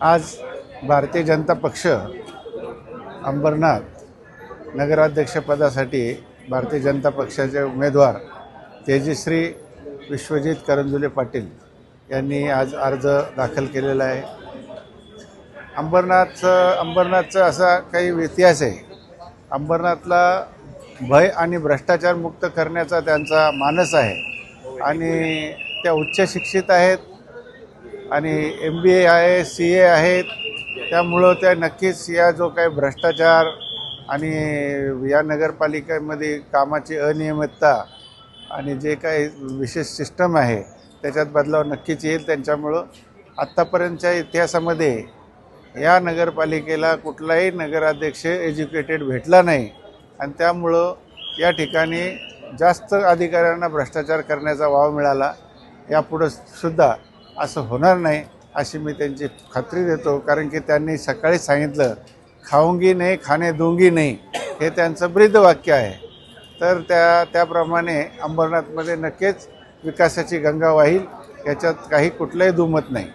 आज भारतीय जनता पक्ष अंबरनाथ नगराध्यक्षपदासाठी भारतीय जनता पक्षाचे उमेदवार तेजश्री विश्वजित करंजुले पाटील यांनी आज अर्ज दाखल केलेला आहे. अंबरनाथचं अंबरनाथचा असा काही इतिहास आहे. अंबरनाथला भय आणि भ्रष्टाचार मुक्त करण्याचा त्यांचा मानस आहे आणि त्या उच्च शिक्षित आहेत आणि एम बी ए आहे सी ए आहेत त्यामुळं त्या नक्कीच या जो काही भ्रष्टाचार आणि या नगरपालिकेमध्ये कामाची अनियमितता आणि जे काही विशेष सिस्टम आहे त्याच्यात बदलाव नक्कीच येईल त्यांच्यामुळं. आत्तापर्यंतच्या इतिहासामध्ये या नगरपालिकेला कुठलाही नगराध्यक्ष एज्युकेटेड भेटला नाही आणि त्यामुळं या ठिकाणी जास्त अधिकाऱ्यांना भ्रष्टाचार करण्याचा वाव मिळाला. यापुढं सुद्धा असं होणार नाही अशी मी त्यांची खात्री देतो. कारण की त्यांनी सकाळी सांगितलं खाऊंगी नाही खाणे दोंगी नाही. हे त्यांचं ब्रीदवाक्य आहे. तर त्या त्याप्रमाणे अंबरनाथमध्ये नक्कीच विकासाची गंगा वाहील. याच्यात काही कुठलंही दुमत नाही.